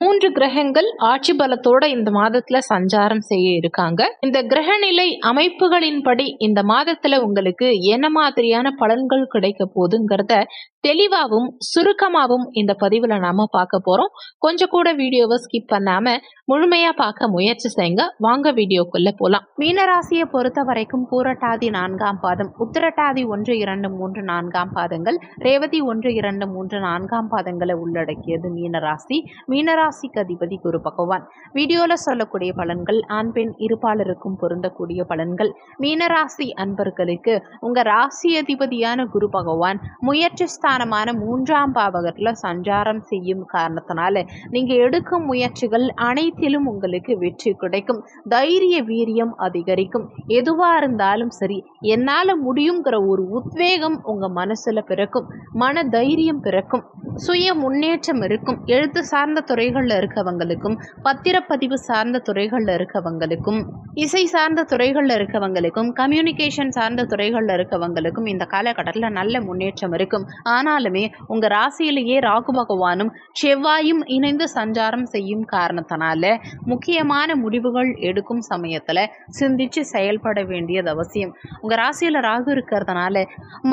மூன்று கிரகங்கள் ஆட்சி பலத்தோட இந்த மாதத்துல சஞ்சாரம் செய்ய இருக்காங்க. இந்த கிரக நிலை அமைப்புகளின்படி இந்த மாதத்துல உங்களுக்கு என்ன மாதிரியான பலன்கள் கிடைக்க போகுதுங்கிறத தெளிவாகவும் சுருக்கமாகவும் இந்த பதிவுல நாம பார்க்க போறோம். கொஞ்சம் கூட வீடியோவை ஸ்கிப் பண்ணாம முழுமையா பார்க்க முயற்சி செய்யுங்க. வாங்க வீடியோக்குள்ள போலாம். மீனராசியை பொறுத்த வரைக்கும் பூரட்டாதி நான்காம் பாதம் உத்திரட்டாதி ஒன்று இரண்டு மூன்று நான்காம் பாதங்கள் ரேவதி ஒன்று இரண்டு மூன்று நான்காம் பாதங்களை உள்ளடக்கியது மீனராசி. ராசிக்கு அதிபதி குரு பகவான். வீடியோல சொல்லக்கூடிய பலன்கள் ஆண் பெண் இருப்பாளருக்கும் பொருந்தக்கூடிய பலன்கள். மீனராசி அன்பர்களுக்கு உங்க ராசி அதிபதியான குரு பகவான் முயற்சி ஸ்தானமான மூன்றாம் பாவகத்துல சஞ்சாரம் செய்யும் காரணத்தினால நீங்க எடுக்கும் முயற்சிகள் அனைத்திலும் உங்களுக்கு வெற்றி கிடைக்கும். தைரிய வீரியம் அதிகரிக்கும். எதுவா இருந்தாலும் சரி என்னால முடியுங்கிற ஒரு உத்வேகம் உங்க மனசுல பிறக்கும். மன தைரியம் பிறக்கும். சுய முன்னேற்றம் இருக்கும். எழுத்து சார்ந்த துறைகள் துறைகளில் இருக்கவங்களுக்கும் பத்திரப்பதிவு சார்ந்த துறைகள்ல இருக்கவங்களுக்கும் இசை சார்ந்த துறைகள்ல இருக்கவங்களுக்கும் கம்யூனிகேஷன் சார்ந்த துறைகளில் இருக்கவங்களுக்கும் இந்த காலகட்டத்தில் நல்ல முன்னேற்றம் இருக்கும். ஆனாலுமே உங்க ராசியிலேயே ராகு பகவானும் செவ்வாயும் இணைந்து சஞ்சாரம் செய்யும் காரணத்தினால முக்கியமான முடிவுகள் எடுக்கும் சமயத்துல சிந்திச்சு செயல்பட வேண்டியது அவசியம். உங்க ராசியில ராகு இருக்கிறதுனால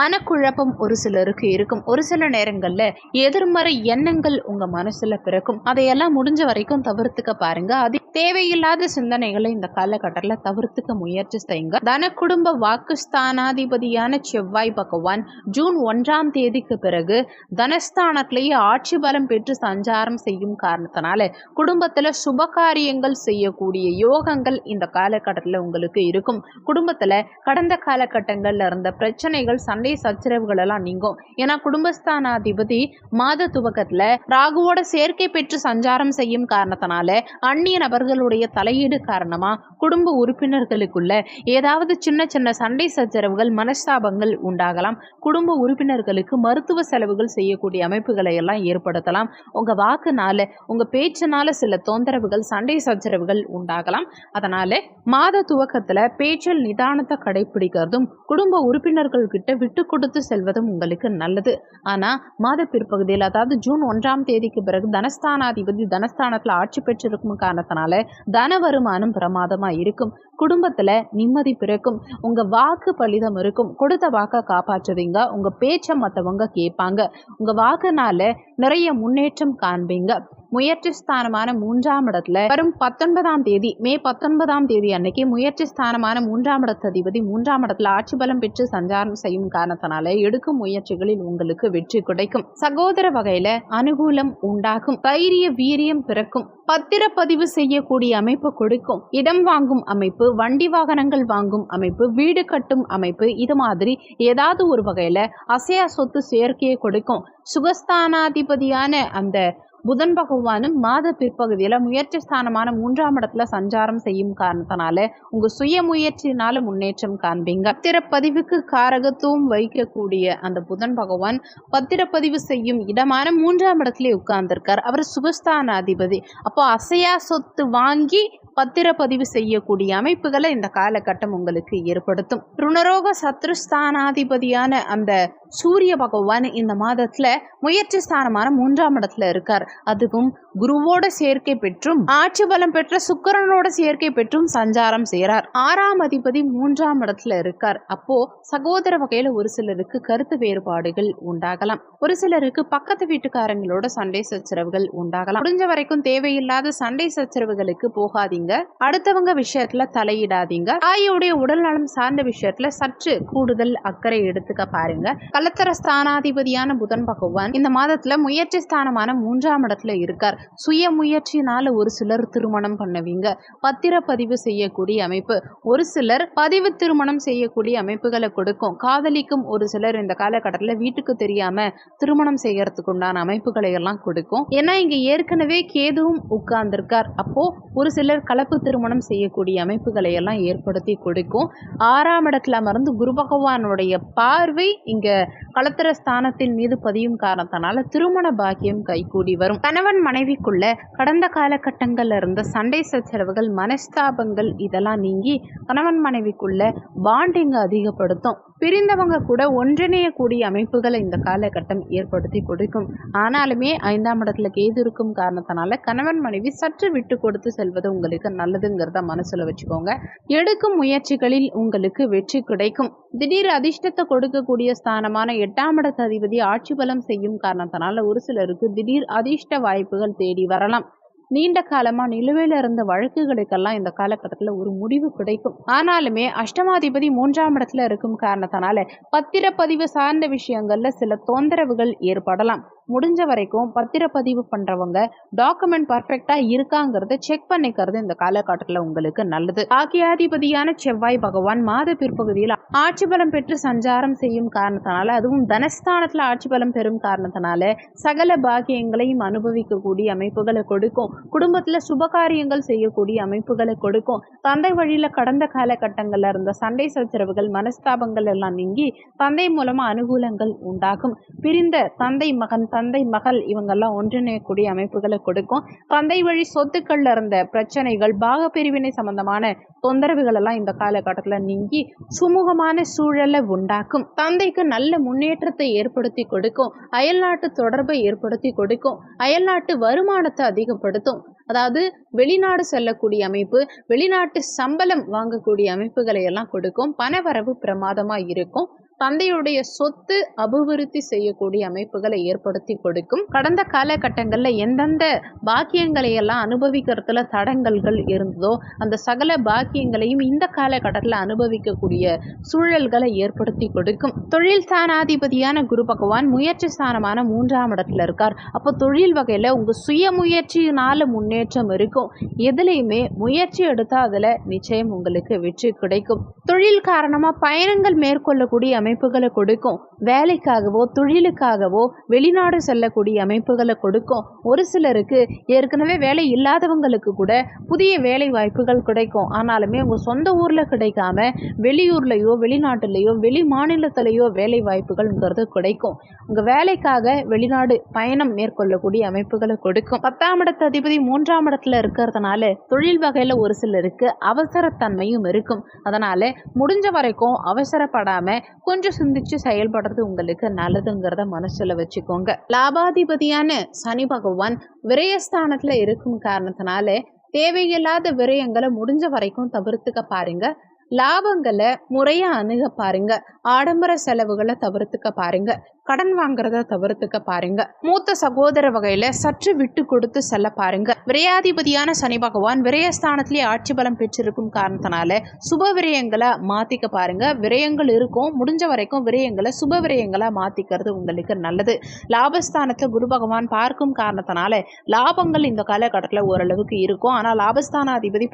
மனக்குழப்பம் ஒரு சிலருக்கு இருக்கும். ஒரு சில நேரங்கள்ல எதிர்மறை எண்ணங்கள் உங்க மனசுல பிறக்கும். அதை இதையெல்லாம் முடிஞ்ச வரைக்கும் தவிர்த்துக்க பாருங்க. அது தேவையில்லாத சிந்தனைகளை இந்த காலகட்டத்தில் தவிர்த்துக்க முயற்சி செய்யுங்க. தன குடும்ப வாக்குஸ்தானாதிபதியான செவ்வாய் பகவான் ஜூன் ஒன்றாம் தேதிக்கு பிறகு தனஸ்தானத்திலேயே ஆட்சி பலம் பெற்று சஞ்சாரம் செய்யும் காரணத்தினால குடும்பத்துல சுப காரியங்கள் செய்யக்கூடிய யோகங்கள் இந்த காலகட்டத்தில் உங்களுக்கு இருக்கும். குடும்பத்துல கடந்த காலகட்டங்கள்ல இருந்த பிரச்சனைகள் சண்டை சச்சரவுகள் எல்லாம் நீங்கும். ஏன்னா குடும்பஸ்தானாதிபதி மாத துவக்கத்துல ராகுவோட சேர்க்கை பெற்று சஞ்சாரம் செய்யும் காரணத்தினால அந்நிய நபர் அவர்களுடைய தலையீடு காரணமா குடும்ப உறுப்பினர்களுக்குள்ள ஏதாவது சின்ன சின்ன சண்டை சச்சரவுகள் மனஸ்தாபங்கள் உண்டாகலாம். குடும்ப உறுப்பினர்களுக்கு மருத்துவ செலவுகள் செய்யக்கூடிய அமைப்புகளை எல்லாம் ஏற்படுத்தலாம். உங்க வாக்குனால உங்க பேச்சினால சில தொந்தரவுகள் சண்டை சச்சரவுகள் உண்டாகலாம். அதனால மாத துவக்கத்துல பேச்சில் நிதானத்தை கடைபிடிக்கிறதும் குடும்ப உறுப்பினர்கள் கிட்ட விட்டு கொடுத்து செல்வதும் உங்களுக்கு நல்லது. ஆனா மாத பிற்பகுதியில் அதாவது ஜூன் ஒன்றாம் தேதிக்கு பிறகு தனஸ்தானாதிபதி தனஸ்தானத்தில் ஆட்சி பெற்றிருக்கும் காரணத்தினால தன வருமானம் பிரமாதமா இருக்கும். குடும்பத்துல நிம்மதி பிறக்கும். உங்க வாக்கு பலிதம் இருக்கும். கொடுத்த வாக்கை காப்பாற்றுவீங்க. உங்க பேச்சை மற்றவங்க கேட்பாங்க. உங்க வாக்குனால நிறைய முன்னேற்றம் காண்பீங்க. முயற்சி ஸ்தானமான மூன்றாம் இடத்துல வரும் பத்தொன்பதாம் தேதி மே பத்தொன்பதாம் தேதி அன்னைக்கு முயற்சி ஸ்தானமான மூன்றாம் இடத்த அதிபதி மூன்றாம் இடத்துல ஆட்சி பலம் பெற்று சஞ்சாரம் செய்யும் காரணத்தினால எடுக்கும் முயற்சிகளில் உங்களுக்கு வெற்றி கிடைக்கும். சகோதர வகையில அனுகூலம் உண்டாகும். தைரிய வீரியம் பிறக்கும். பத்திரப்பதிவு செய்யக்கூடிய அமைப்பு கொடுக்கும். இடம் வாங்கும் அமைப்பு வண்டி வாகனங்கள் வாங்கும் அமைப்பு வீடு கட்டும் அமைப்பு இது மாதிரி ஏதாவது ஒரு வகையில அசையா சொத்து சேர்க்கையை கொடுக்கும். சுகஸ்தானாதிபதியான அந்த புதன் பகவானும் மாத பிற்பகுதியில் முயற்சி ஸ்தானமான மூன்றாம் இடத்துல சஞ்சாரம் செய்யும் காரணத்தினால உங்க சுய முயற்சினால முன்னேற்றம் காண்பீங்க. பத்திரப்பதிவுக்கு காரகத்துவம் வைக்கக்கூடிய அந்த புதன் பகவான் பத்திரப்பதிவு செய்யும் இடமான மூன்றாம் இடத்துல உட்கார்ந்திருக்கார். அவர் சுகஸ்தானாதிபதி அப்போ அசையா சொத்து வாங்கி பத்திரப்பதிவு செய்யக்கூடிய அமைப்புகளை இந்த காலகட்டம் உங்களுக்கு ஏற்படுத்தும். ருணரோக சத்ருஸ்தானாதிபதியான அந்த சூரிய பகவான் இந்த மாதத்துல முயற்சி ஸ்தானமான மூன்றாம் இடத்துல இருக்கார். அதுவும் குருவோட சேர்க்கை பெற்றும் ஆட்சி பலம் பெற்ற சுக்கரனோட சேர்க்கை பெற்றும் சஞ்சாரம் செய்கிறார். ஆறாம் அதிபதி மூன்றாம் இடத்துல இருக்கார். அப்போ சகோதர வகையில ஒரு சிலருக்கு கருத்து வேறுபாடுகள் உண்டாகலாம். ஒரு சிலருக்கு பக்கத்து வீட்டுக்காரங்களோட சண்டை சச்சரவுகள் உண்டாகலாம். முடிஞ்ச வரைக்கும் தேவையில்லாத சண்டை சச்சரவுகளுக்கு போகாதீங்க. அடுத்தவங்க விஷயத்துல தலையிடாதீங்க. தாயோடைய உடல் நலம் சார்ந்த விஷயத்துல சற்று கூடுதல் அக்கறை எடுத்துக்க பாருங்க. கலத்தர ஸ்தானாதிபதியான புதன் பகவான் இந்த மாதத்துல முயற்சி ஸ்தானமான மூன்றாம் இடத்துல இருக்கார். சுய முயற்சினால ஒரு சிலர் திருமணம் பண்ணுவீங்க. பத்திரப்பதிவு செய்யக்கூடிய அமைப்பு. ஒரு சிலர் பதிவு திருமணம் செய்யக்கூடிய அமைப்புகளை கொடுக்கும். காதலிக்கும் ஒரு சிலர் இந்த காலகட்டத்தில் வீட்டுக்கு தெரியாம திருமணம் செய்யறதுக்கு உண்டான அமைப்புகளை எல்லாம் கொடுக்கும். ஏன்னா இங்க ஏற்கனவே கேதுவும் உட்கார்ந்திருக்கார். அப்போ ஒரு சிலர் கலப்பு திருமணம் செய்யக்கூடிய அமைப்புகளை எல்லாம் ஏற்படுத்தி கொடுக்கும். ஆறாம் இடத்துல அமர்ந்து குரு பகவானுடைய பார்வை இங்க கலத்திர ஸ்தானத்தின் மீது பதியும் காரணத்தினால திருமண பாக்கியம் கைகூடி வரும். கணவன் மனைவி மனைவிக்குள்ள கடந்த காலகட்டங்கள்ல இருந்த சண்டை சச்சரவுகள் மனஸ்தாபங்கள் இதெல்லாம் நீங்கி கணவன் மனைவிக்குள்ள பாண்டிங் அதிகப்படுத்தும். பிரிந்தவங்க கூட ஒன்றிணையக்கூடிய அமைப்புகளை இந்த காலகட்டம் ஏற்படுத்தி கொடுக்கும். ஆனாலுமே ஐந்தாம் இடத்துல கேது இருக்கும் காரணத்தினால கணவன் மனைவி சற்று விட்டு கொடுத்து செல்வது உங்களுக்கு நல்லதுங்கிறத மனசுல வச்சுக்கோங்க. எடுக்கும் முயற்சிகளில் உங்களுக்கு வெற்றி கிடைக்கும். திடீர் அதிர்ஷ்டத்தை கொடுக்கக்கூடிய ஸ்தானமான எட்டாம் இடத்த அதிபதி ஆட்சி பலம் செய்யும் காரணத்தினால ஒரு சிலருக்கு திடீர் அதிர்ஷ்ட வாய்ப்புகள் தேடி வரலாம். நீண்ட காலமா நிலுவையில இருந்த வழக்குகளுக்கெல்லாம் இந்த காலகட்டத்தில் ஒரு முடிவு கிடைக்கும். ஆனாலுமே அஷ்டமாதிபதி மூன்றாம் இடத்துல இருக்கும் காரணத்தினால பத்திரப்பதிவு சார்ந்த விஷயங்கள்ல சில தொந்தரவுகள் ஏற்படலாம். முடிஞ்ச வரைக்கும் பத்திரப்பதிவு பண்றவங்க டாக்குமெண்ட் பர்ஃபெக்டா இருக்காங்கிறத செக் பண்ணிக்கிறது இந்த காலகட்டத்தில் உங்களுக்கு நல்லது. பாக்கியாதிபதியான செவ்வாய் பகவான் மாத பிற்பகுதியில் ஆட்சி பலம் பெற்று சஞ்சாரம் செய்யும் காரணத்தினால அதுவும் தனஸ்தானத்தில் ஆட்சி பலம் பெறும் காரணத்தினால சகல பாக்கியங்களையும் அனுபவிக்கக்கூடிய அமைப்புகளை கொடுக்கும். குடும்பத்தில் சுபகாரியங்கள் செய்யக்கூடிய அமைப்புகளை கொடுக்கும். தந்தை வழியில் கடந்த காலகட்டங்களில் இருந்த சண்டை சச்சரவுகள் மனஸ்தாபங்கள் எல்லாம் நீங்கி தந்தை மூலமாக அனுகூலங்கள் உண்டாகும். பிரிந்த தந்தை மகன் தந்தை மகள் இவங்கெல்லாம் ஒன்றிணையக்கூடிய அமைப்புகளை கொடுக்கும். தந்தை வழி சொத்துக்கள்ல இருந்த பிரச்சனைகள் பாக பிரிவினை சம்பந்தமான தொந்தரவுகள் எல்லாம் இந்த காலகட்டத்தில் நீங்கி சுமூகமான சூழலை உண்டாக்கும். தந்தைக்கு நல்ல முன்னேற்றத்தை ஏற்படுத்தி கொடுக்கும். அயல்நாட்டு தொடர்பை ஏற்படுத்தி கொடுக்கும். அயல்நாட்டு வருமானத்தை அதிகப்படுத்தும். அதாவது வெளிநாடு செல்லக்கூடிய அமைப்பு வெளிநாட்டு சம்பளம் வாங்கக்கூடிய அமைப்புகளை எல்லாம் கொடுக்கும். பணவரவு பிரமாதமாக இருக்கும். தந்தையுடைய சொத்து அபிவிருத்தி செய்யக்கூடிய அமைப்புகளை ஏற்படுத்தி கொடுக்கும். கடந்த காலகட்டங்களில் எந்தெந்த பாக்கியங்களை எல்லாம் அனுபவிக்கிறதுல தடங்கல்கள் இருந்ததோ அந்த சகல பாக்கியங்களையும் இந்த காலகட்டத்தில் அனுபவிக்கக்கூடிய சூழல்களை ஏற்படுத்தி கொடுக்கும். தொழில் ஸ்தானாதிபதியான குரு பகவான் முயற்சி ஸ்தானமான மூன்றாம் இடத்துல இருக்கார். அப்போ தொழில் வகையில் உங்கள் சுய முயற்சியினால முன்னேற்றம் இருக்கும். எதுலேயுமே முயற்சி எடுத்தால் அதில் நிச்சயம் உங்களுக்கு வெற்றி கிடைக்கும். தொழில் காரணமாக பயணங்கள் மேற்கொள்ளக்கூடிய அமைப்புகளை கொடுக்கும். வேலைக்காகவோ தொழிலுக்காகவோ வெளிநாடு செல்லக்கூடிய அமைப்புகளை கொடுக்கும். ஒரு சிலருக்கு ஏற்கனவே வேலை இல்லாதவங்களுக்கு கூட புதிய வேலை வாய்ப்புகள் கிடைக்கும். ஆனாலுமே உங்கள் சொந்த ஊரில் கிடைக்காம வெளியூர்லேயோ வெளிநாட்டுலேயோ வெளி மாநிலத்திலேயோ வேலை வாய்ப்புகள்ங்கிறது கிடைக்கும். உங்கள் வேலைக்காக வெளிநாடு பயணம் மேற்கொள்ளக்கூடிய அமைப்புகளை கொடுக்கும். பத்தாம் இடத்து அதிபதி மூன்றாம் இடத்துல இருக்கிறதுனால தொழில் வகையில் ஒரு சிலருக்கு அவசரத்தன்மையும் இருக்கும். அதனால் முடிஞ்ச வரைக்கும் அவசரப்படாம கொஞ்சம் சிந்திச்சு செயல்படுறது உங்களுக்கு நல்லதுங்கிறத மனசுல வச்சுக்கோங்க. லாபாதிபதியான சனி பகவான் விரயஸ்தானத்துல இருக்கும் காரணத்தினால தேவையில்லாத விரயங்களை முடிஞ்ச வரைக்கும் தவிர்த்துக்க பாருங்க. லாபங்களை முறையா அணுக பாருங்க. ஆடம்பர செலவுகளை தவிர்த்துக்க பாருங்க. கடன் வாங்குறத தவிர்த்துக்க பாருங்க. மூத்த சகோதர வகையில சற்று விட்டு கொடுத்து செல்ல பாருங்க. விரையாதிபதியான சனி பகவான் விரயஸ்தானத்திலே ஆட்சி பலம் பெற்றிருக்கும் காரணத்தினால சுப விரயங்களை மாத்திக்க பாருங்க. விரயங்கள் இருக்கும். முடிஞ்ச வரைக்கும் விரயங்களை சுப விரயங்களை மாத்திக்கிறது உங்களுக்கு நல்லது. லாபஸ்தானத்தை குரு பகவான் பார்க்கும் காரணத்தினால லாபங்கள் இந்த காலகட்டத்தில் ஓரளவுக்கு இருக்கும். ஆனால் லாபஸ்தான அதிபதி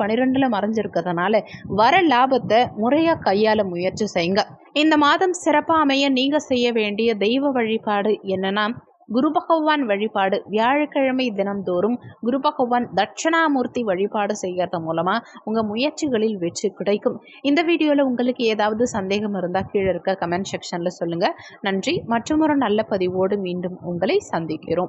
மறைஞ்சிருக்கிறதுனால வர லாபத்தை முறையா கையாள முயற்சி செய்யுங்க. இந்த மாதம் சிறப்பாக அமைய நீங்கள் செய்ய வேண்டிய தெய்வ வழிபாடு என்னன்னா குரு பகவான் வழிபாடு. வியாழக்கிழமை தினம்தோறும் குரு பகவான் தட்சிணாமூர்த்தி வழிபாடு செய்கிறது மூலமாக உங்கள் முயற்சிகளில் வெற்றி கிடைக்கும். இந்த வீடியோவில் உங்களுக்கு ஏதாவது சந்தேகம் இருந்தால் கீழே இருக்க கமெண்ட் செக்ஷனில் சொல்லுங்கள் நன்றி. மற்றும் ஒரு நல்ல பதிவோடு மீண்டும் உங்களை சந்திக்கிறோம்.